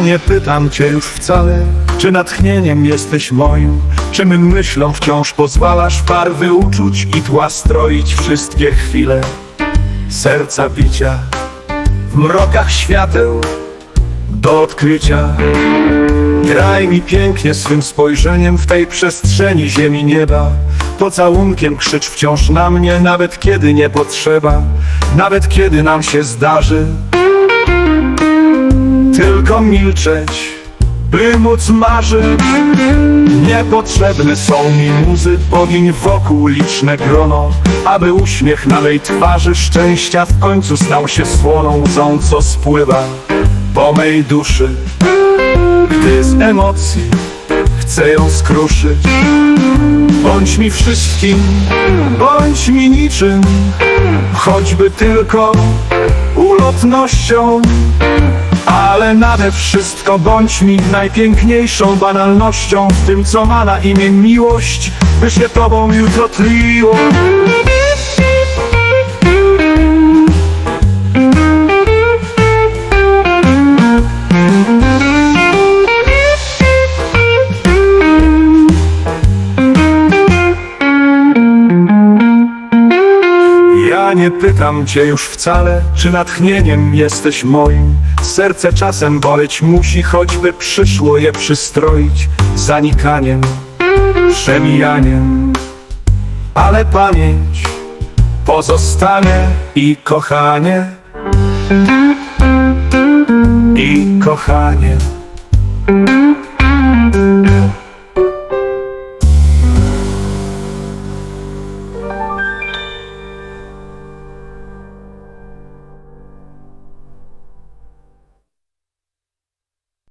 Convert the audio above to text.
nie pytam cię już wcale, czy natchnieniem jesteś moim, czy mym myślom wciąż pozwalasz barwy uczuć i tła stroić wszystkie chwile serca bicia w mrokach świateł do odkrycia. Graj mi pięknie swym spojrzeniem w tej przestrzeni ziemi nieba. Pocałunkiem krzycz wciąż na mnie, nawet kiedy nie potrzeba, nawet kiedy nam się zdarzy. Tylko milczeć, by móc marzyć. Niepotrzebne są mi muzy, bogiń wokół liczne grono, aby uśmiech na mej twarzy szczęścia w końcu stał się słoną łzą, co spływa po mej duszy. Gdy z emocji chcę ją skruszyć Bądź mi wszystkim, bądź mi niczym Choćby tylko ulotnością Ale nade wszystko bądź mi najpiękniejszą banalnością W tym co ma na imię miłość By się tobą jutro tliło nie pytam cię już wcale, czy natchnieniem jesteś moim. Serce czasem boleć musi, choćby przyszło je przystroić zanikaniem, przemijaniem. Ale pamięć pozostanie i kochanie, i kochanie.